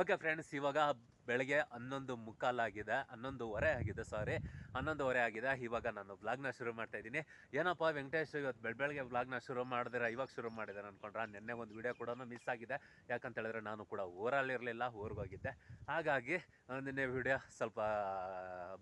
Okay friends, ಇವಾಗ ಬೆಳಗ್ಗೆ ಹನ್ನೊಂದು ಮುಕ್ಕಾಲಾಗಿದೆ ಹನ್ನೊಂದುವರೆ ಆಗಿದೆ ಸಾರಿ ಹನ್ನೊಂದುವರೆ ಆಗಿದೆ, ಇವಾಗ ನಾನು ಬ್ಲಾಗ್ನ ಶುರು ಮಾಡ್ತಾ ಇದ್ದೀನಿ. ಏನಪ್ಪ ವೆಂಕಟೇಶ್ ಇವತ್ತು ಬೆಳ ಬೆಳಗ್ಗೆ ವ್ಲಾಗ್ನ ಶುರು ಮಾಡಿದ್ರೆ? ಇವಾಗ ಶುರು ಮಾಡಿದೆ ಅನ್ಕೊಂಡ್ರೆ? ನಿನ್ನೆ ಒಂದು ವಿಡಿಯೋ ಕೂಡ ಮಿಸ್ ಆಗಿದೆ. ಯಾಕಂತ ಹೇಳಿದ್ರೆ ನಾನು ಕೂಡ ಊರಲ್ಲಿರಲಿಲ್ಲ ಊರಿಗೋಗಿದ್ದೆ ಹಾಗಾಗಿ ನಿನ್ನೆ ವಿಡಿಯೋ ಸ್ವಲ್ಪ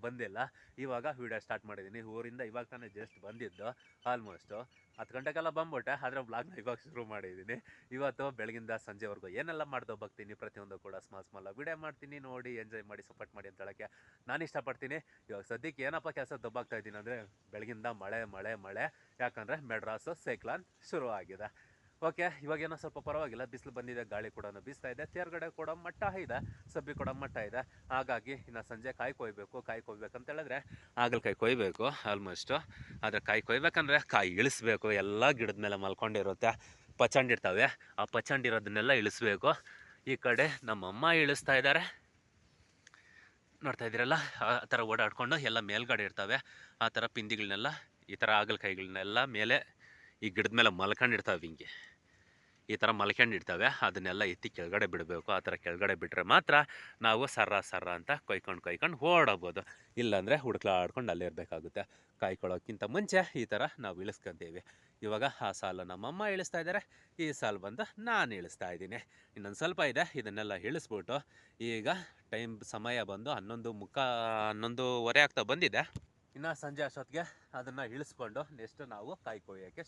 ಬಂದಿಲ್ಲ. ಇವಾಗ ವೀಡಿಯೋ ಸ್ಟಾರ್ಟ್ ಮಾಡಿದ್ದೀನಿ. ಊರಿಂದ ಇವಾಗ ತಾನೇ ಜಸ್ಟ್ ಬಂದಿದ್ದು ಆಲ್ಮೋಸ್ಟು ಹತ್ತು ಗಂಟೆಗೆಲ್ಲ ಬಂದ್ಬಿಟ್ಟೆ, ಆದರೆ ವ್ಲಾಗ್ನ ಇವಾಗ ಶುರು ಮಾಡಿದ್ದೀನಿ. ಇವತ್ತು ಬೆಳಗಿಂದ ಸಂಜೆವರೆಗೂ ಏನೆಲ್ಲ ಮಾಡ್ತಾ ಬಗ್ತೀನಿ ಪ್ರತಿಯೊಂದು ಕೂಡ ಸ್ಮಾಲ್ ಸ್ಮಾಲ್ ವಿಡಿಯೋ ಮಾಡ್ತೀನಿ, ನೋಡಿ ಎಂಜಾಯ್ ಮಾಡಿ ಸಪೋರ್ಟ್ ಮಾಡಿ ಅಂತ ಹೇಳೋಕ್ಕೆ ನಾನು ಇಷ್ಟಪಡ್ತೀನಿ. ಇವಾಗ ಸದ್ಯಕ್ಕೆ ಏನಪ್ಪ ಕೆಲಸ ದಬ್ಬಾಗ್ತಾ ಇದ್ದೀನಿ ಅಂದರೆ ಬೆಳಗಿಂದ ಮಳೆ ಮಳೆ ಮಳೆ. ಯಾಕಂದರೆ ಮೆಡ್ರಾಸು, ಸೈಕ್ಲಾನ್ ಶುರು ಆಗಿದೆ ಓಕೆ, ಇವಾಗೇನೋ ಸ್ವಲ್ಪ ಪರವಾಗಿಲ್ಲ, ಬಿಸಿಲು ಬಂದಿದೆ, ಗಾಳಿ ಕೂಡ ಬೀಸ್ತಾ ಇದೆ, ತೇರ್ಗಡೆ ಕೂಡ ಮಟ್ಟ ಇದೆ, ಸಬ್ಬಿ ಕೂಡ ಮಟ್ಟ ಇದೆ. ಹಾಗಾಗಿ ಇನ್ನು ಸಂಜೆ ಕಾಯಿ ಕೊಯ್ಬೇಕು, ಕಾಯಿ ಕೊಯ್ಬೇಕಂತ ಹೇಳಿದ್ರೆ ಹಾಗಲಕಾಯಿ ಕೊಯ್ಬೇಕು ಆಲ್ಮೋಸ್ಟು ಆದರೆ ಕಾಯಿ ಕೊಯ್ಬೇಕಂದ್ರೆ ಕಾಯಿ ಇಳಿಸ್ಬೇಕು, ಎಲ್ಲ ಗಿಡದ ಮೇಲೆ ಮಲ್ಕೊಂಡಿರುತ್ತೆ. ಪಚಂಡಿರ್ತವೆ ಆ ಪಚಂಡಿರೋದನ್ನೆಲ್ಲ ಇಳಿಸ್ಬೇಕು. ಈ ಕಡೆ ನಮ್ಮಮ್ಮ ಇಳಿಸ್ತಾ ಇದ್ದಾರೆ. ನೋಡ್ತಾ ಇದ್ದೀರಲ್ಲ, ಆ ಥರ ಓಡಾಡ್ಕೊಂಡು ಎಲ್ಲ ಮೇಲ್ಗಡೆ ಇರ್ತವೆ. ಆ ಥರ ಪಿಂದಿಗಳನ್ನೆಲ್ಲ ಈ ಥರ ಹಾಗಲಕಾಯಿಗಳನ್ನೆಲ್ಲ ಮೇಲೆ ಈ ಗಿಡದ ಮೇಲೆ ಮಲ್ಕೊಂಡಿರ್ತಾವೆ ಹಿಂಗೆ. ಈ ಥರ ಮಲ್ಕೊಂಡಿರ್ತವೆ ಅದನ್ನೆಲ್ಲ ಎತ್ತಿ ಕೆಳಗಡೆ ಬಿಡಬೇಕು. ಆ ಥರ ಕೆಳಗಡೆ ಬಿಟ್ಟರೆ ಮಾತ್ರ ನಾವು ಸರ್ರ ಸರ್ರ ಅಂತ ಕೊಯ್ಕೊಂಡು ಕೊಯ್ಕೊಂಡು ಓಡಬೋದು ಇಲ್ಲಾಂದರೆ ಹುಡುಕ್ಲಾಡ್ಕೊಂಡು ಅಲ್ಲೇ ಇರಬೇಕಾಗುತ್ತೆ. ಕಾಯ್ಕೊಳ್ಳೋಕ್ಕಿಂತ ಮುಂಚೆ ಈ ಥರ ನಾವು ಇಳಿಸ್ಕೊಂತೀವಿ. ಇವಾಗ ಆ ಸಾಲು ನಮ್ಮಮ್ಮ ಇಳಿಸ್ತಾ ಇದ್ದಾರೆ ಈ ಸಾಲು ಬಂದು ನಾನು ಇಳಿಸ್ತಾ ಇದ್ದೀನಿ. ಇನ್ನೊಂದು ಸ್ವಲ್ಪ ಇದೆ. ಇದನ್ನೆಲ್ಲ ಇಳಿಸ್ಬಿಟ್ಟು ಈಗ ಟೈಮ್ ಸಮಯ ಬಂದು ಹನ್ನೊಂದು ಮುಖ ಹನ್ನೊಂದುವರೆ ಆಗ್ತಾ ಬಂದಿದೆ. ಇನ್ನು ಸಂಜೆ ಅಷ್ಟೊತ್ತಿಗೆ ಅದನ್ನು ಇಳಿಸ್ಕೊಂಡು ನೆಕ್ಸ್ಟ್ ನಾವು ಕಾಯಿ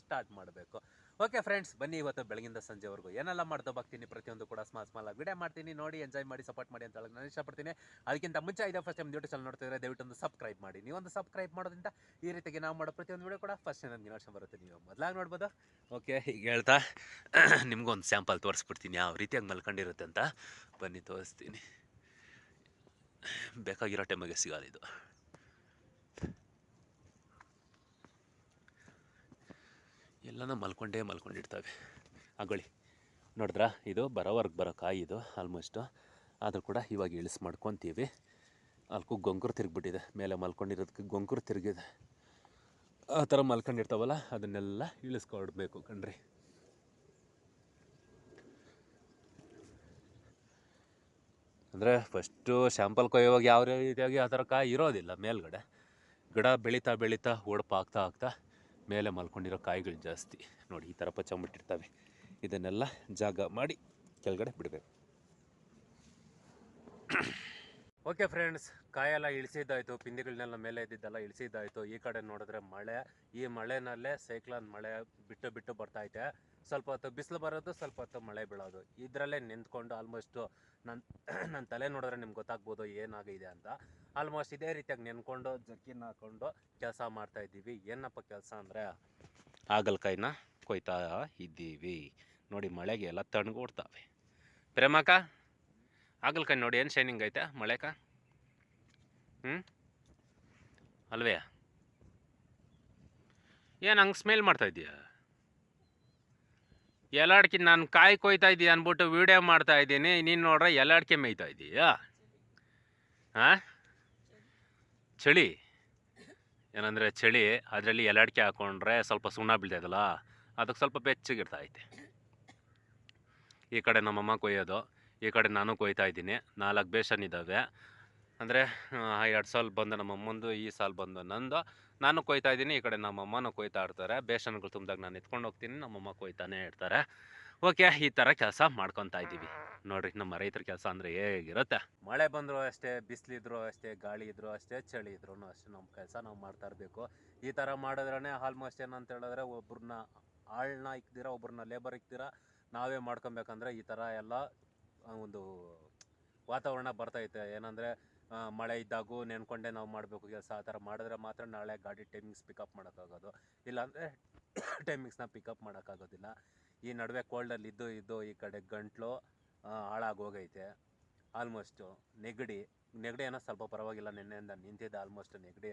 ಸ್ಟಾರ್ಟ್ ಮಾಡಬೇಕು. ಓಕೆ ಫ್ರೆಂಡ್ಸ್ ಬನ್ನಿ ಇವತ್ತು ಬೆಳಗಿಂದ ಸಂಜೆವರೆಗೂ. ಏನೆಲ್ಲ ಮಾಡ್ತಾ ಬರ್ತೀನಿ ಪ್ರತಿಯೊಂದು ಕೂಡ ಸ್ಮಾಲ್ ಸ್ಮಾಲ್ ವಿಡಿಯೋ ಮಾಡ್ತೀನಿ. ನೋಡಿ ಎಂಜಾಯ್ ಮಾಡಿ ಸಪೋರ್ಟ್ ಮಾಡಿ ಅಂತ ಹೇಳಿ ನಾನು ಇಷ್ಟಪಡ್ತೀನಿ. ಅದಕ್ಕಿಂತ ಮುಂಚೆ ಇದೆ ಫಸ್ಟ್ ಟೈಮ್ ಯೂಟ್ಯೂಬ್ ಚಾನಲ್ ನೋಡ್ತಿದ್ರೆ ದಯವಿಟ್ಟು ಒಂದು ಸಬ್ಸ್ಕ್ರೈಬ್ ಮಾಡಿ. ನೀವೊಂದು ಸಬ್ಸ್ಕ್ರೈಬ್ ಮಾಡೋದ್ರಿಂದ ಈ ರೀತಿಗೆ ನಾವು ಮಾಡೋ ಪ್ರತಿಯೊಂದು ವಿಡಿಯೋ ಕೂಡ ಫಸ್ಟ್ ನನಗೆ ನೋಡ್ಕೊಂಡು ಬರುತ್ತೆ. ನೀವು ಮೊದಲಾಗಿ ನೋಡ್ಬೋದು. ಓಕೆ ಈಗ ಹೇಳ್ತಾ, ನಿಮ್ಗೊಂದು ಸ್ಯಾಂಪಲ್ ತೋರಿಸ್ಬಿಡ್ತೀನಿ. ಯಾವ ರೀತಿಯಾಗಿ ಮಲ್ಕೊಂಡಿರುತ್ತೆ ಅಂತ. ಬನ್ನಿ ತೋರಿಸ್ತೀನಿ. ಬೇಕಾಗಿರೋ ಟೈಮಿಗೆ ಸಿಗೋದು ಇದು. ಎಲ್ಲನೂ ಮಲ್ಕೊಂಡೇ ಮಲ್ಕೊಂಡಿರ್ತವೆ ಅಗೊಳ್ಳಿ ನೋಡಿದ್ರಾ? ಇದು ಬರೋವರ್ಗೆ ಬರೋ ಕಾಯಿ ಇದು ಆಲ್ಮೋಸ್ಟು ಆದರೂ ಕೂಡ ಇವಾಗ ಇಳಿಸ್ ಮಾಡ್ಕೊತೀವಿ. ಅಲ್ಕು ಗೊಂಕುರು ತಿರುಗಿಬಿಟ್ಟಿದೆ. ಮೇಲೆ ಮಲ್ಕೊಂಡಿರೋದಕ್ಕೆ ಗೊಂಕುರು ತಿರುಗಿದೆ. ಆ ಥರ ಮಲ್ಕೊಂಡಿರ್ತಾವಲ್ಲ, ಅದನ್ನೆಲ್ಲ ಇಳಿಸ್ಕೊಡ್ಬೇಕು ಕಣ್ರಿ. ಅಂದರೆ ಫಸ್ಟು ಶ್ಯಾಂಪಲ್ ಕೊಯ್ಯುವಾಗ ಯಾವ ರೀತಿಯಾಗಿ ಆ ಥರ ಕಾಯಿ ಇರೋದಿಲ್ಲ ಮೇಲ್ಗಡೆ. ಗಿಡ ಬೆಳೀತಾ ಬೆಳೀತಾ ಓಡಪ್ಪ ಆಗ್ತಾ ಆಗ್ತಾ ಮೇಲೆ ಮಲ್ಕೊಂಡಿರೋ ಕಾಯಿಗಳು ಜಾಸ್ತಿ. ನೋಡಿ, ಈ ಥರ ಪಚ್ಚಂಬಿಟ್ಟಿರ್ತವೆ ಇದನ್ನೆಲ್ಲ ಜಾಗ ಮಾಡಿ ಕೆಳಗಡೆ ಬಿಡಬೇಕು. Okay friends ಕಾಯೆಲ್ಲ ಇಳಿಸಿದ್ದಾಯಿತು. ಪಿಂದಿಗಳನ್ನೆಲ್ಲ ಮೇಲೆ ಇದ್ದಿದ್ದೆಲ್ಲ ಇಳಿಸಿದ್ದಾಯಿತು. ಈ ಕಡೆ ನೋಡಿದ್ರೆ ಮಳೆ. ಈ ಮಳೆನಲ್ಲೇ ಸೈಕ್ಲಾನ್ ಮಳೆ ಬಿಟ್ಟು ಬಿಟ್ಟು ಬರ್ತೈತೆ ಸ್ವಲ್ಪ ಹೊತ್ತು ಬಿಸಿಲು ಬರೋದು, ಸ್ವಲ್ಪ ಹೊತ್ತು ಮಳೆ ಬೀಳೋದು. ಇದರಲ್ಲೇ ನಿಂತ್ಕೊಂಡು ಆಲ್ಮೋಸ್ಟು ನನ್ನ ನನ್ನ ತಲೆ ನೋಡಿದ್ರೆ ನಿಮ್ಗೆ ಗೊತ್ತಾಗ್ಬೋದು ಏನಾಗಿದೆ ಅಂತ. ಆಲ್ಮೋಸ್ಟ್ ಇದೇ ರೀತಿಯಾಗಿ ನೆನ್ಕೊಂಡು ಜಕ್ಕಿನ ಹಾಕೊಂಡು ಕೆಲಸ ಮಾಡ್ತಾ ಇದ್ದೀವಿ. ಏನಪ್ಪ ಕೆಲಸ ಅಂದರೆ ಹಾಗಲಕಾಯಿನ ಕೊಯ್ತಾ ಇದ್ದೀವಿ. ನೋಡಿ ಮಳೆಗೆ ಎಲ್ಲ ತಣ್ಣಗೋಡ್ತಾವೆ. ಪ್ರೇಮಕ ಹಾಗಲಕಾಯಿ ನೋಡಿ ಏನು ಶೈನಿಂಗ್ ಐತೆ? ಮಳೆಕ? ಹ್ಞೂ ಅಲ್ವೇ? ಏನು ಹಂಗೆ ಸ್ಮೆಲ್ ಮಾಡ್ತಾ ಇದೀಯ ಎಲ್ಲಾಡ್ಕಿ ನಾನು ಕಾಯಿ ಕೊಯ್ತಾ ಇದ್ದೀಯ ಅಂದ್ಬಿಟ್ಟು ವೀಡಿಯೋ ಮಾಡ್ತಾ ಇದ್ದೀನಿ. ನೀನು ನೋಡ್ರೆ ಎಲ್ಲಾಡ್ಕೆ ಮೇಯ್ತಾ ಇದ್ದೀಯಾ? ಹಾಂ ಚಳಿ, ಏನಂದರೆ ಚಳಿ, ಅದರಲ್ಲಿ ಎಲಾಡಿಕೆ ಹಾಕೊಂಡ್ರೆ ಸ್ವಲ್ಪ ಸುಣ್ಣ ಬೀಳ್ತೈತಲ್ಲ ಅದಕ್ಕೆ ಸ್ವಲ್ಪ ಬೆಚ್ಚಗಿರ್ತಾ ಐತೆ ಈ ಕಡೆ ನಮ್ಮಮ್ಮ ಕೊಯ್ಯೋದು, ಈ ಕಡೆ ನಾನು ಕೊಯ್ತಾ ಇದ್ದೀನಿ ನಾಲ್ಕು ಬೇಷನ್ ಇದ್ದಾವೆ. ಅಂದರೆ ಎರಡು ಸಾಲು ಬಂದು ನಮ್ಮಮ್ಮಂದು, ಈ ಸಾಲು ಬಂದು ನಂದು, ನಾನು ಕೊಯ್ತಾ ಇದ್ದೀನಿ ಈ ಕಡೆ ನಮ್ಮಮ್ಮನೂ ಕೊಯ್ತಾ ಇರ್ತಾರೆ, ಬೇಷನ್ಗಳು ತುಂಬಿದಾಗ ನಾನು ಎತ್ಕೊಂಡು ಹೋಗ್ತೀನಿ, ನಮ್ಮಮ್ಮ ಕೊಯ್ತಾನೆ ಇರ್ತಾರೆ. ಓಕೆ, ಈ ಥರ ಕೆಲಸ ಮಾಡ್ಕೊತಾ ಇದ್ದೀವಿ. ನೋಡ್ರಿ, ನಮ್ಮ ರೈತರ ಕೆಲಸ ಅಂದರೆ ಹೇಗಿರುತ್ತೆ? ಮಳೆ ಬಂದರೂ ಅಷ್ಟೇ, ಬಿಸಿಲಿದ್ರು ಅಷ್ಟೇ, ಗಾಳಿ ಇದ್ರು ಅಷ್ಟೇ, ಚಳಿ ಇದ್ರು ಅಷ್ಟೇ ನಮ್ಮ ಕೆಲಸ ನಾವು ಮಾಡ್ತಾ ಇರಬೇಕು. ಈ ಥರ ಮಾಡಿದ್ರೆ ಆಲ್ಮೋಸ್ಟ್ ಏನಂತ ಹೇಳಿದ್ರೆ ಒಬ್ರನ್ನ ಆಳನ್ನ ಇಕ್ತೀರಾ ಒಬ್ರನ್ನ ಲೇಬರ್ ಇಕ್ತೀರಾ ನಾವೇ ಮಾಡ್ಕೊಬೇಕಂದ್ರೆ ಈ ಥರ ಎಲ್ಲ ಒಂದು ವಾತಾವರಣ ಬರ್ತೈತೆ ಏನಂದರೆ ಮಳೆ ಇದ್ದಾಗೂ ನೆನ್ಕೊಂಡೆ ನಾವು ಮಾಡಬೇಕು ಕೆಲಸ. ಆ ಥರ ಮಾಡಿದ್ರೆ ಮಾತ್ರ ನಾಳೆ ಗಾಡಿ ಟೈಮಿಂಗ್ಸ್ ಪಿಕಪ್ ಮಾಡೋಕ್ಕಾಗೋದು. ಇಲ್ಲಾಂದರೆ ಟೈಮಿಂಗ್ಸ್ನ ಪಿಕಪ್ ಮಾಡೋಕ್ಕಾಗೋದಿಲ್ಲ. ಈ ನಡುವೆ ಕೋಲ್ಡಲ್ಲಿ ಇದ್ದು ಇದ್ದು ಈ ಕಡೆ ಗಂಟ್ಲು ಹಾಳಾಗೋಗೈತೆ. ಆಲ್ಮೋಸ್ಟು ನೆಗಡಿ ನೆಗಡಿ ಏನೋ ಸ್ವಲ್ಪ ಪರವಾಗಿಲ್ಲ, ನಿನ್ನೆಯಿಂದ ನಿಂತಿದ್ದೆ ಆಲ್ಮೋಸ್ಟ್ ನೆಗಡಿ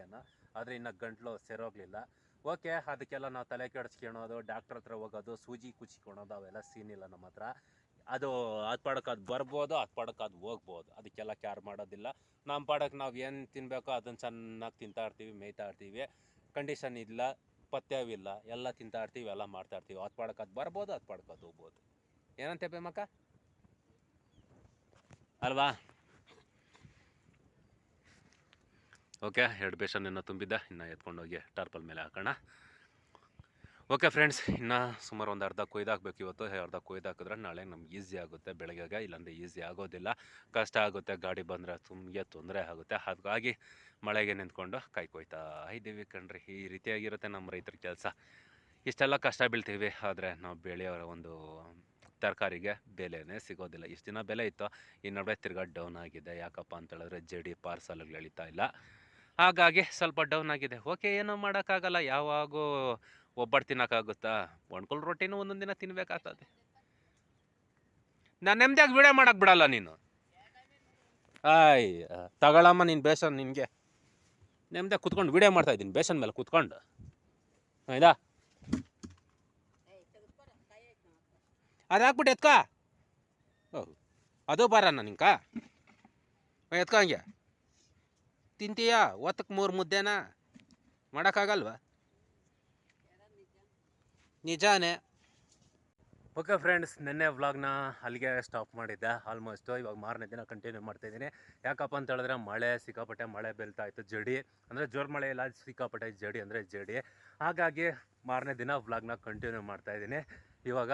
ಆದರೆ ಇನ್ನು ಗಂಟ್ಲು ಸೇರೋಗಲಿಲ್ಲ. ಓಕೆ ಅದಕ್ಕೆಲ್ಲ ನಾವು ತಲೆ ಕೆಡಿಸ್ಕೊಳೋದು ಡಾಕ್ಟ್ರ್ ಹತ್ರ ಹೋಗೋದು, ಸೂಜಿ ಕುಚ್ಕೊಳೋದು ಅವೆಲ್ಲ ಸೀನ್ ಇಲ್ಲ ನಮ್ಮ ಹತ್ರ. ಅದು ಅದು ಪಾಡಕ್ಕೆ ಅದು ಬರ್ಬೋದು ಅದು ಪಾಡಕ್ಕೆ ಅದು ಹೋಗ್ಬೋದು. ಅದಕ್ಕೆಲ್ಲ ಕ್ಯಾರ್ ಮಾಡೋದಿಲ್ಲ. ನಮ್ಮ ಪಾಡಕ್ಕೆ ನಾವು ಏನು ತಿನ್ನಬೇಕೋ ಅದನ್ನು ಚೆನ್ನಾಗಿ ತಿಂತಾ ಇರ್ತೀವಿ, ಮೇಯ್ತಾ ಇರ್ತೀವಿ. ಕಂಡೀಷನ್ ಇಲ್ಲ. ಪಥ್ಯವಿಲ್ಲ. ಎಲ್ಲ ತಿಂತಾ ಇರ್ತೀವಿ ಎಲ್ಲ ಮಾಡ್ತಾ ಇರ್ತೀವಿ ಹತ್ತು ಪಾಡಕ್ಕೆ ಅದು ಬರ್ಬೋದು ಹತ್ತು ಪಾಡಕ್ಕೆ ಅದು ಹೋಗ್ಬೋದು. ಏನಂತೆ ಬೇಮಕ್ಕ ಅಲ್ವಾ? ಓಕೆ, ಎರಡು ಬೇಸನ್ ಇನ್ನೂ ತುಂಬಿದ್ದ, ಇನ್ನು ಎತ್ಕೊಂಡೋಗಿ ಟಾರ್ಪಲ್ ಮೇಲೆ ಹಾಕೋಣ. ಓಕೆ ಫ್ರೆಂಡ್ಸ್, ಇನ್ನು ಸುಮಾರು ಒಂದು ಅರ್ಧ ಕೊಯ್ದಾಕಬೇಕು ಇವತ್ತು ಅರ್ಧ ಕೊಯ್ದಾಕಿದ್ರೆ ನಾಳೆ ನಮ್ಗೆ ಈಸಿ ಆಗುತ್ತೆ. ಬೆಳಗ್ಗೆಗೆ ಇಲ್ಲಾಂದರೆ ಈಸಿ ಆಗೋದಿಲ್ಲ. ಕಷ್ಟ ಆಗುತ್ತೆ, ಗಾಡಿ ಬಂದರೆ ತುಂಬ ತೊಂದರೆ ಆಗುತ್ತೆ. ಹಾಗಾಗಿ ಮಳೆಗೆ ನಿಂತ್ಕೊಂಡು ಕಾಯಿ ಕೊಯ್ತಾ ಇದ್ದೀವಿ ಕಣ್ರಿ. ಈ ರೀತಿಯಾಗಿರುತ್ತೆ ನಮ್ಮ ರೈತರ ಕೆಲಸ. ಇಷ್ಟೆಲ್ಲ ಕಷ್ಟ ಬೀಳ್ತೀವಿ, ಆದರೆ ನಾವು ಬೆಳೆಯೋರ ಒಂದು ತರಕಾರಿಗೆ ಬೆಲೆನೇ ಸಿಗೋದಿಲ್ಲ. ಇಷ್ಟು ದಿನ ಬೆಲೆ ಇತ್ತು, ಈ ನಡುವೆ ತಿರ್ಗಾ ಡೌನ್ ಆಗಿದೆ. ಯಾಕಪ್ಪ ಅಂತ ಹೇಳಿದ್ರೆ ಜಡಿ ಪಾರ್ಸಲ್ಗಳು ಎಳಿತಾ ಇಲ್ಲ. ಹಾಗಾಗಿ ಸ್ವಲ್ಪ ಡೌನ್ ಆಗಿದೆ. ಓಕೆ, ಏನೂ ಮಾಡೋಕ್ಕಾಗಲ್ಲ. ಯಾವಾಗೂ ಒಬ್ಬಟ್ಟು ತಿನ್ನೋಕ್ಕಾಗುತ್ತಾ? ಒಣ್ಕೊಲ್ ರೊಟ್ಟಿನೂ ಒಂದೊಂದು ದಿನ ತಿನ್ಬೇಕಾಗ್ತದೆ. ನಾನು ನೆಮ್ಮದಿಯಾಗಿ ವಿಡಿಯೋ ಮಾಡಕ್ಕೆ ಬಿಡಲ್ಲ ನೀನು. ಆಯ್ ತಗೊಳಮ್ಮ ನೀನು ಬೇಸನ್ ನಿನಗೆ. ನೆಮ್ಮದಿಯಾಗಿ ಕುತ್ಕೊಂಡು ವಿಡಿಯೋ ಮಾಡ್ತಾ ಇದ್ದೀನಿ ಬೇಸನ್ ಮೇಲೆ ಕುತ್ಕೊಂಡು. ಆಯ್ತಾ? ಅದು ಹಾಕ್ಬಿಟ್ಟು ಎತ್ಕ. ಓ ಅದು ಬರಣ್ಣ ನಿಂಕ ಎತ್ಕ ಹಂಗೆ. ತಿಂತೀಯಾ? ಒತ್ತಕ್ಕೆ ಮೂರು ಮುದ್ದೆನಾ? ಮಾಡೋಕ್ಕಾಗಲ್ವಾ? ನಿಜಾನೇ. ಓಕೆ ಫ್ರೆಂಡ್ಸ್, ನಿನ್ನೆ ವ್ಲಾಗ್ನ ಅಲ್ಲಿಗೆ ಸ್ಟಾಪ್ ಮಾಡಿದ್ದೆ. ಆಲ್ಮೋಸ್ಟು ಇವಾಗ ಮಾರನೇ ದಿನ ಕಂಟಿನ್ಯೂ ಮಾಡ್ತಾಯಿದ್ದೀನಿ ಯಾಕಪ್ಪ ಅಂತ ಹೇಳಿದ್ರೆ ಮಳೆ ಸಿಕ್ಕಾಪಟ್ಟೆ, ಮಳೆ ಬೀಳ್ತಾ ಇತ್ತು ಜಡಿ. ಅಂದರೆ ಜೋರು ಮಳೆ ಇಲ್ಲ, ಸಿಕ್ಕಾಪಟ್ಟೆ ಜಡಿ ಅಂದರೆ ಜಡಿ. ಹಾಗಾಗಿ ಮಾರನೇ ದಿನ ವ್ಲಾಗ್ನ ಕಂಟಿನ್ಯೂ ಮಾಡ್ತಾಯಿದ್ದೀನಿ ಇವಾಗ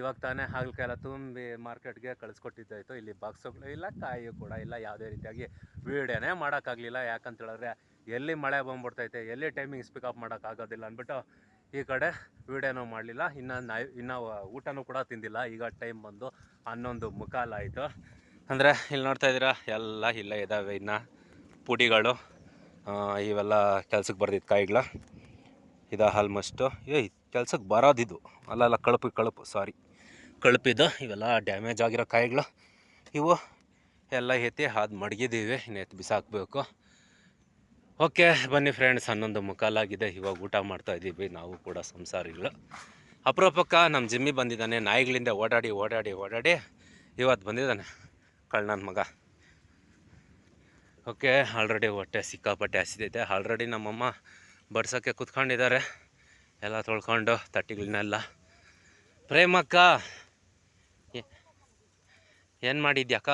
ಇವಾಗ ತಾನೇ ಹಾಗಲಕಾಯೆಲ್ಲ ತುಂಬಿ ಮಾರ್ಕೆಟ್ಗೆ ಕಳಿಸ್ಕೊಟ್ಟಿದ್ದಾಯಿತು. ಇಲ್ಲಿ ಬಾಕ್ಸುಗಳು ಇಲ್ಲ, ಕಾಯಿ ಕೂಡ ಇಲ್ಲ. ಯಾವುದೇ ರೀತಿಯಾಗಿ ವೀಡಿಯೋನೇ ಮಾಡೋಕ್ಕಾಗಲಿಲ್ಲ. ಯಾಕಂತ ಹೇಳಿದ್ರೆ ಎಲ್ಲಿ ಮಳೆ ಬಂದ್ಬಿಡ್ತೈತೆ, ಎಲ್ಲಿ ಟೈಮಿಂಗ್ಸ್ ಪಿಕಪ್ ಮಾಡೋಕ್ಕಾಗೋದಿಲ್ಲ ಅಂದ್ಬಿಟ್ಟು ಈ ಕಡೆ ವೀಡಿಯೋನೂ ಮಾಡಲಿಲ್ಲ. ಇನ್ನು ನಾ ಇನ್ನು ಊಟನೂ ಕೂಡ ತಿಂದಿಲ್ಲ. ಈಗ ಟೈಮ್ ಬಂದು ಹನ್ನೊಂದು ಆಯಿತು. ಅಂದರೆ ಇಲ್ಲಿ ನೋಡ್ತಾ ಇದ್ದೀರಾ, ಎಲ್ಲ ಇಲ್ಲೇ ಇದ್ದಾವೆ ಇನ್ನು ಪುಡಿಗಳು. ಇವೆಲ್ಲ ಕೆಲ್ಸಕ್ಕೆ ಬರ್ದಿದ್ದು ಕಾಯಿಗಳು. ಇದು ಆಲ್ಮೋಸ್ಟು ಏಯ್ ಕೆಲ್ಸಕ್ಕೆ ಬರೋದಿದು. ಅಲ್ಲ ಕಳುಪು ಕಳುಪು ಸಾರಿ ಕಳಪಿದ್ದು ಇವೆಲ್ಲ ಡ್ಯಾಮೇಜ್ ಆಗಿರೋ ಕಾಯಿಗಳು. ಇವು ಎಲ್ಲ ಎತ್ತಿ ಅದು ಮಡಗಿದ್ದೀವಿ. ಇನ್ನು ಎತ್ತಿ ಬಿಸಾಕಬೇಕು. ಓಕೆ, ಬನ್ನಿ ಫ್ರೆಂಡ್ಸ್ ಹನ್ನೊಂದು ಮುಖಾಲಾಗಿದೆ ಇವಾಗ ಊಟ ಮಾಡ್ತಾ ಇದ್ದೀವಿ. ನಾವು ಕೂಡ ಸಂಸಾರಿಗಳು. ಅಪ್ರೂಪಕ್ಕ ನಮ್ಮ ಜಿಮ್ಮಿ ಬಂದಿದ್ದಾನೆ. ನಾಯಿಗಳಿಂದ ಓಡಾಡಿ ಓಡಾಡಿ ಓಡಾಡಿ ಇವತ್ತು ಬಂದಿದ್ದಾನೆ. ಕಳ್ಳನ ಮಗ. ಓಕೆ ಆಲ್ರೆಡಿ ಹೊಟ್ಟೆ ಸಿಕ್ಕಾಪಟ್ಟೆ ಹಸಿದೈತೆ ಆಲ್ರೆಡಿ ನಮ್ಮಮ್ಮ ಬಡ್ಸೋಕ್ಕೆ ಕುತ್ಕೊಂಡಿದ್ದಾರೆ. ಎಲ್ಲ ತೊಳ್ಕೊಂಡು ತಟ್ಟಿಗಳನ್ನೆಲ್ಲ ಪ್ರೇಮಕ್ಕ ಏನು ಮಾಡಿದ್ಯಾಕ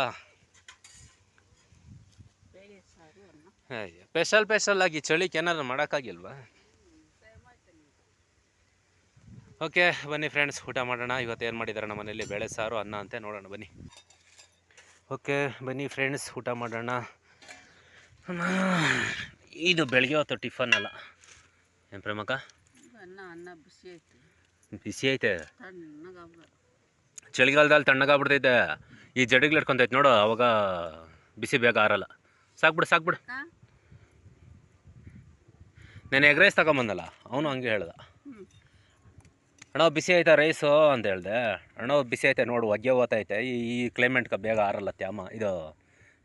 ಬೇಳೆ ಸಾರು ಅನ್ನ ಸ್ಪೆಷಲ್ ಸ್ಪೆಷಲ್ ಆಗಿ ಚಳಿಗೆ ಏನಾದ್ರು ಮಾಡೋಕ್ಕಾಗಿಲ್ವಾ? ಓಕೆ ಬನ್ನಿ ಫ್ರೆಂಡ್ಸ್ ಊಟ ಮಾಡೋಣ. ಇವತ್ತು ಏನು ಮಾಡಿದ್ದಾರೆ ನಮ್ಮ ಮನೇಲಿ? ಬೇಳೆ ಸಾರು ಅನ್ನ ಅಂತೆ ನೋಡೋಣ ಬನ್ನಿ. ಓಕೆ ಬನ್ನಿ ಫ್ರೆಂಡ್ಸ್ ಊಟ ಮಾಡೋಣ. ಇದು ಬೆಳಗ್ಗೆ ಹೊತ್ತು ಟಿಫನ್ ಅಲ್ಲ. ಏನು ಪ್ರೇಮಕ್ಕ? ಬಿಸಿ ಐತಿ? ಚಳಿಗಾಲದಲ್ಲಿ ತಣ್ಣಗಾಗ್ಬಿಡ್ತೈತೆ. ಈ ಜಡಿಗಳು ಇಟ್ಕೊಂತೈತೆ ನೋಡು ಅವಾಗ ಬಿಸಿ ಬೇಗ ಆರಲ್ಲ. ಸಾಕ್ಬಿಡು ಸಾಕ್ಬಿಡು. ನಾನು ಎಗ್ ರೈಸ್ ತಗೊಂಬಂದಲ್ಲ ಅವನು ಹಂಗೆ ಹೇಳ್ದ. ಅಣ್ಣ ಬಿಸಿ ಐತೆ ರೈಸು ಅಂತ ಹೇಳ್ದೆ. ಅಣ್ಣ ಬಿಸಿ ಐತೆ ನೋಡು ಒಗ್ಗೆ ಓತೈತೆ ಈ ಈ ಕ್ಲೈಮೇಟ್ಗೆ ಬೇಗ ಆರಲ್ಲ ತ್ಯಾಮ. ಇದು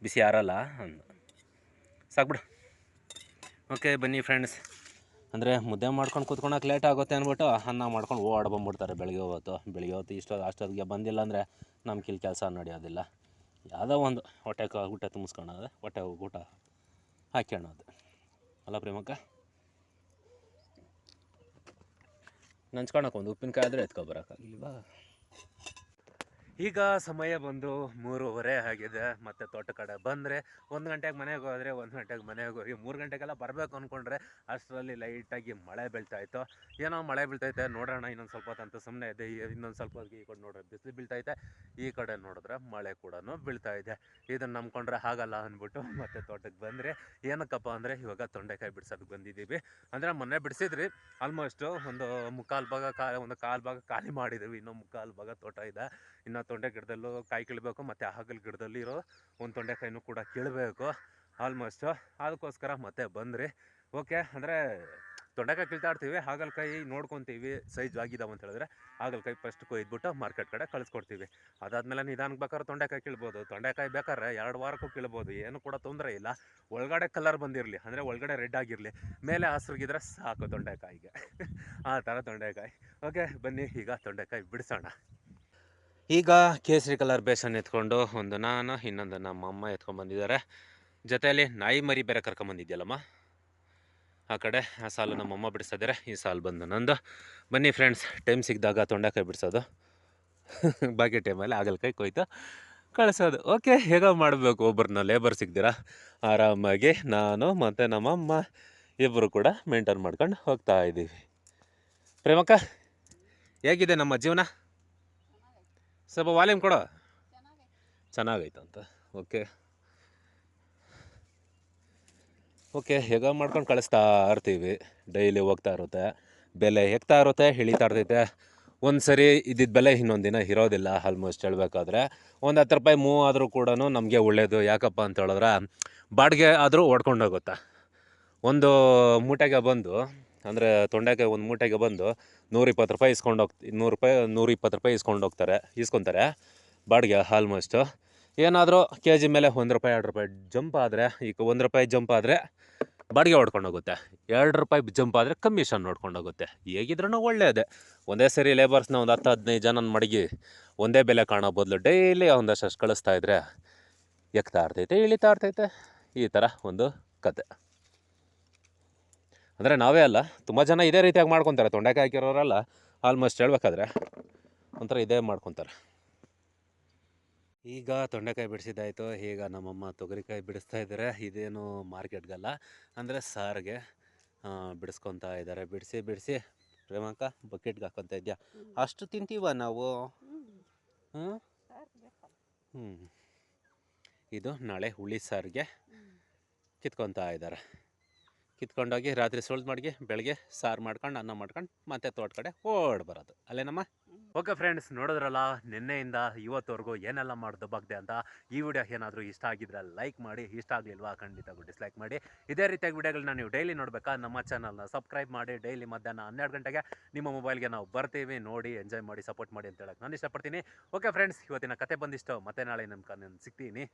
ಬಿಸಿ ಆರಲ್ಲ ಅಂದ. ಸಾಕ್ಬಿಡು ಓಕೆ ಬನ್ನಿ ಫ್ರೆಂಡ್ಸ್ ಅಂದರೆ ಮುದ್ದೆ ಮಾಡ್ಕೊಂಡು ಕೂತ್ಕೊಳಕ್ಕೆ ಲೇಟ್ ಆಗುತ್ತೆ ಅಂದ್ಬಿಟ್ಟು ಅನ್ನ ಮಾಡ್ಕೊಂಡು ಓಡ್ ಬಂದ್ಬಿಡ್ತಾರೆ ಬೆಳಗ್ಗೆ ಹೊತ್ತು. ಬೆಳಗ್ಗೆ ಹೊತ್ತು ಇಷ್ಟೊತ್ತು ಅಷ್ಟೊತ್ತಿಗೆ ಬಂದಿಲ್ಲ ಅಂದರೆ ನಮ್ಮ ಕಿಲ್ ಕೆಲಸ ನಡೆಯೋದಿಲ್ಲ. ಯಾವುದೋ ಒಂದು ಹೊಟ್ಟೆ ಊಟ ತುಂಬಿಸ್ಕೊಳೋದು ಹೊಟ್ಟೆ ಊಟ ಹಾಕ್ಯಣೋದು. ಅಲ್ಲ ಪ್ರೇಮಕ್ಕ? ನಂಚ್ಕೊಳಕ್ಕೆ ಒಂದು ಉಪ್ಪಿನಕಾಯಿ ಆದರೆ ಎತ್ಕೊಬರೋಕ್ಕಾಗಲಿಲ್ವಾ ಈಗ ಸಮಯ ಬಂದು ಮೂರುವರೆ ಆಗಿದೆ. ಮತ್ತೆ ತೋಟ ಕಡೆ ಬಂದರೆ ಒಂದು ಗಂಟೆಗೆ ಮನೆಗೆ ಹೋದರೆ ಒಂದು ಗಂಟೆಗೆ ಮನೆಗೆ ಹೋಗಿ ಮೂರು ಗಂಟೆಗೆಲ್ಲ ಬರಬೇಕು ಅಂದ್ಕೊಂಡ್ರೆ ಅಷ್ಟರಲ್ಲಿ ಲೈಟಾಗಿ ಮಳೆ ಬೀಳ್ತಾಯಿತ್ತು. ಏನೋ ಮಳೆ ಬೀಳ್ತೈತೆ, ನೋಡೋಣ, ಇನ್ನೊಂದು ಸ್ವಲ್ಪ ಅಂತ ಸುಮ್ಮನೆ ಇದೆ ಇನ್ನೊಂದು ಸ್ವಲ್ಪ ಹೊತ್ತಿಗೆ ಈ ಕಡೆ ನೋಡಿದ್ರೆ ಬಿಸಿಲು ಬೀಳ್ತೈತೆ. ಈ ಕಡೆ ನೋಡಿದ್ರೆ ಮಳೆ ಕೂಡ ಬೀಳ್ತಾ ಇದೆ ಇದನ್ನು ನಂಬ್ಕೊಂಡ್ರೆ ಆಗಲ್ಲ ಅಂದ್ಬಿಟ್ಟು ಮತ್ತೆ ತೋಟಕ್ಕೆ ಬಂದರೆ ಏನಕ್ಕಪ್ಪ ಅಂದರೆ ಇವಾಗ ತೊಂಡೆಕಾಯಿ ಬಿಡ್ಸೋದಕ್ಕೆ ಬಂದಿದ್ದೀವಿ. ಅಂದರೆ ಮೊನ್ನೆ ಬಿಡಿಸಿದ್ರಿ ಆಲ್ಮೋಸ್ಟು ಒಂದು ಮುಕ್ಕಾಲು ಭಾಗ ಕಾ, ಒಂದು ಕಾಲು ಭಾಗ ಖಾಲಿ ಮಾಡಿದ್ದೀವಿ ಇನ್ನೊಂದು ಮುಕ್ಕಾಲು ಭಾಗ ತೋಟ ಇದೆ. ಇನ್ನು ತೊಂಡೆ ಗಿಡದಲ್ಲೂ ಕಾಯಿ ಕೀಳಬೇಕು, ಮತ್ತು ಹಾಗಲ್ ಗಿಡದಲ್ಲಿ ಇರೋ ಒಂದು ತೊಂಡೆಕಾಯಿನೂ ಕೂಡ ಕೀಳಬೇಕು. ಆಲ್ಮೋಸ್ಟು ಅದಕ್ಕೋಸ್ಕರ ಮತ್ತೆ ಬಂದ್ರಿ. ಓಕೆ ಅಂದರೆ ತೊಂಡೆಕಾಯಿ ಕೀಳ್ತಾ ಇರ್ತೀವಿ ಹಾಗಲಕಾಯಿ ನೋಡ್ಕೊತೀವಿ ಸೈಜ್ ಆಗಿದಾವೆ ಅಂತ ಹೇಳಿದ್ರೆ ಹಾಗಲಕಾಯಿ ಫಸ್ಟ್ ಕೊಯ್ದ್ಬಿಟ್ಟು ಮಾರ್ಕೆಟ್ ಕಡೆ ಕಳಿಸ್ಕೊಡ್ತೀವಿ. ಅದಾದಮೇಲೆ ನಿಧಾನಕ್ಕೆ ಬೇಕಾದ್ರೆ ತೊಂಡೆಕಾಯಿ ಕೀಳ್ಬೋದು. ತೊಂಡೆಕಾಯಿ ಬೇಕಾದ್ರೆ ಎರಡು ವಾರಕ್ಕೂ ಕೀಳ್ಬೋದು. ಏನು ಕೂಡ ತೊಂದರೆ ಇಲ್ಲ. ಒಳಗಡೆ ಕಲರ್ ಬಂದಿರಲಿ, ಅಂದರೆ ಒಳಗಡೆ ರೆಡ್ ಆಗಿರಲಿ, ಮೇಲೆ ಹಸ್ರಿಗಿದ್ರೆ ಸಾಕು ತೊಂಡೆಕಾಯಿಗೆ ಆ ಥರ ತೊಂಡೆಕಾಯಿ ಓಕೆ ಬನ್ನಿ, ಈಗ ತೊಂಡೆಕಾಯಿ ಬಿಡಿಸೋಣ. ಈಗ ಕೇಸರಿ ಕಲರ್ ಬೇಸನ್ ಎತ್ಕೊಂಡು ಒಂದು ನಾನು, ಇನ್ನೊಂದು ನಮ್ಮ ಅಮ್ಮ ಎತ್ಕೊಂಡ್ಬಂದಿದ್ದಾರೆ ಜೊತೆಯಲ್ಲಿ ನಾಯಿ ಮರಿ ಬೇರೆ ಕರ್ಕೊಂಬಂದಿದ್ಯಲ್ಲಮ್ಮ ಆ ಕಡೆ ಆ ಸಾಲು ನಮ್ಮಮ್ಮ ಬಿಡಿಸ್ತಿದ್ದಾರೆ ಈ ಸಾಲು ಬಂದು ನಂದು. ಬನ್ನಿ ಫ್ರೆಂಡ್ಸ್ ಟೈಮ್ ಸಿಕ್ಕಿದಾಗ ತೊಂಡೆಕಾಯಿ ಬಿಡಿಸೋದು. ಬಾಕಿ ಟೈಮಲ್ಲಿ ಹಾಗಲಕಾಯಿ ಕೊಯ್ತು ಕಳಿಸೋದು. ಓಕೆ ಹೇಗೋ ಮಾಡಬೇಕು. ಒಬ್ಬರನ್ನ ಲೇಬರ್ ಸಿಗ್ದಿರಾ? ಆರಾಮಾಗಿ ನಾನು ಮತ್ತು ನಮ್ಮಮ್ಮ ಇಬ್ಬರು ಕೂಡ ಮೇಂಟೈನ್ ಮಾಡ್ಕೊಂಡು ಹೋಗ್ತಾ ಇದ್ದೀವಿ ಪ್ರೇಮಕ್ಕ, ಹೇಗಿದೆ ನಮ್ಮ ಜೀವನ? ಸ್ವಲ್ಪ ವಾಲ್ಯೂಮ್ ಕೊಡೋ. ಚೆನ್ನಾಗೈತಂತ. ಓಕೆ ಓಕೆ ಹೇಗ ಮಾಡ್ಕೊಂಡು ಕಳಿಸ್ತಾ ಇರ್ತೀವಿ. ಡೈಲಿ ಹೋಗ್ತಾ ಇರುತ್ತೆ. ಬೆಲೆ ಹೆಕ್ತಾ ಇರುತ್ತೆ ಇಳಿತಾ ಇರ್ತೈತೆ. ಒಂದು ಸರಿ ಇದ್ದಿದ್ದ ಬೆಲೆ ಇನ್ನೊಂದು ದಿನ ಇರೋದಿಲ್ಲ ಆಲ್ಮೋಸ್ಟ್ ಹೇಳಬೇಕಾದ್ರೆ. ಒಂದು ಹತ್ತು ರೂಪಾಯಿ ಮೂವ್ ಆದರೂ ಕೂಡ ನಮಗೆ ಒಳ್ಳೆಯದು ಯಾಕಪ್ಪ ಅಂತ ಹೇಳಿದ್ರೆ, ಬಾಡಿಗೆ ಆದರೂ ಓಡ್ಕೊಂಡು ಹೋಗುತ್ತೆ. ಒಂದು ಮೂಟೆಗೆ ಬಂದು, ಅಂದರೆ ತೊಂಡೆಕಾಯಿ ಒಂದು ಮೂಟೆಗೆ ಬಂದು ನೂರಿಪ್ಪತ್ತು ರೂಪಾಯಿ ಇಸ್ಕೊಂಡು ಹೋಗ್ತಿ ನೂರು ರೂಪಾಯಿ, ನೂರಿಪ್ಪತ್ತು ರೂಪಾಯಿ ಇಸ್ಕೊಂಡು ಹೋಗ್ತಾರೆ ಇಸ್ಕೊತಾರೆ ಬಾಡಿಗೆ ಆಲ್ಮೋಸ್ಟು ಏನಾದರೂ ಕೆ ಜಿ ಮೇಲೆ ಒಂದು ರೂಪಾಯಿ, ಎರಡು ರೂಪಾಯಿ ಜಂಪ್ ಆದರೆ, ಈಗ ಒಂದು ರೂಪಾಯಿ ಜಂಪ್ ಆದರೆ ಬಾಡಿಗೆ ಹೊಡ್ಕೊಂಡು ಹೋಗುತ್ತೆ. ಎರಡು ರೂಪಾಯಿ ಜಂಪ್ ಆದರೆ ಕಮಿಷನ್ ನೋಡ್ಕೊಂಡು ಹೋಗುತ್ತೆ. ಹೇಗಿದ್ರೂ ಒಳ್ಳೆಯದೇ ಒಂದೇ ಸರಿ ಲೇಬರ್ಸ್ನ ಒಂದು ಹತ್ತು, ಹದಿನೈದು ಜನನ ಮಡಗಿ ಒಂದೇ ಬೆಲೆ ಕಾಣೋ ಬದಲು ಡೈಲಿ ಒಂದಷ್ಟು ಕಳಿಸ್ತಾ ಇದ್ರೆ, ಎಕ್ತಾ ಇರ್ತೈತೆ, ಇಳಿತಾ ಇರ್ತೈತೆ. ಈ ಥರ ಒಂದು ಕತೆ. ಅಂದರೆ ನಾವೇ ಅಲ್ಲ, ತುಂಬ ಜನ ಇದೇ ರೀತಿಯಾಗಿ ಮಾಡ್ಕೊತಾರೆ. ತೊಂಡೆಕಾಯಿ ಹಾಕಿರೋರೆಲ್ಲ ಆಲ್ಮೋಸ್ಟ್ ಹೇಳ್ಬೇಕಾದ್ರೆ ಒಂಥರ ಇದೇ ಮಾಡ್ಕೊತಾರೆ. ಈಗ ತೊಂಡೆಕಾಯಿ ಬಿಡಿಸಿದ್ದಾಯಿತು, ಈಗ ನಮ್ಮಮ್ಮ ತೊಗರಿಕಾಯಿ ಬಿಡಿಸ್ತಾ ಇದ್ದಾರೆ ಇದೇನು ಮಾರ್ಕೆಟ್ಗಲ್ಲ, ಅಂದರೆ ಸಾರಿಗೆ ಬಿಡಿಸ್ಕೊತಾ ಇದ್ದಾರೆ ಬಿಡಿಸಿ ಬಿಡಿಸಿ ಪ್ರೇಮಕ್ಕ ಬಕೆಟ್ಗೆ ಹಾಕೊತ ಇದೆಯಾ? ಅಷ್ಟು ತಿಂತೀವ ನಾವು? ಹ್ಞೂ ಹ್ಞೂ ಇದು ನಾಳೆ ಹುಳಿ ಸಾರಿಗೆ ಕಿತ್ಕೊತಾ ಇದ್ದಾರೆ ಕಿತ್ಕೊಂಡೋಗಿ ರಾತ್ರಿ ಸುಳ್ದು ಮಾಡಿ ಬೆಳಗ್ಗೆ ಸಾರು ಮಾಡ್ಕೊಂಡು, ಅನ್ನ ಮಾಡ್ಕೊಂಡು, ಮತ್ತೆ ತೋಟ ಕಡೆ ಓಡ್ ಬರೋದು. ಅಲ್ಲೇನಮ್ಮ? ಓಕೆ ಫ್ರೆಂಡ್ಸ್, ನೋಡಿದ್ರಲ್ಲ, ನಿನ್ನೆಯಿಂದ ಇವತ್ತವರೆಗೂ ಏನೆಲ್ಲ ಮಾಡೋದು ಬಗ್ಗೆ ಅಂತ ಈ ವಿಡಿಯೋ ಏನಾದರೂ ಇಷ್ಟ ಆಗಿದ್ರೆ ಲೈಕ್ ಮಾಡಿ, ಇಷ್ಟ ಆಗಲಿಲ್ವಾ ಖಂಡಿತ ಡಿಸ್ಲೈಕ್ ಮಾಡಿ. ಇದೇ ರೀತಿಯಾಗಿ ವಿಡಿಯೋಗಳನ್ನ ನೀವು ಡೈಲಿ ನೋಡಬೇಕಾ, ನಮ್ಮ ಚಾನಲ್ನ ಸಬ್ಸ್ಕ್ರೈಬ್ ಮಾಡಿ, ಡೈಲಿ ಮಧ್ಯಾಹ್ನ ಹನ್ನೆರಡು ಗಂಟೆಗೆ ನಿಮ್ಮ ಮೊಬೈಲ್ಗೆ ನಾವು ಬರ್ತೀವಿ, ನೋಡಿ, ಎಂಜಾಯ್ ಮಾಡಿ, ಸಪೋರ್ಟ್ ಮಾಡಿ ಅಂತ ಹೇಳಕ್ಕೆ ನಾನು ಇಷ್ಟಪಡ್ತೀನಿ. ಓಕೆ ಫ್ರೆಂಡ್ಸ್, ಇವತ್ತಿನ ಕತೆ ಬಂದಿಷ್ಟು, ಮತ್ತೆ ನಾಳೆ ನಮ್ಮ ಸಿಗ್ತೀನಿ.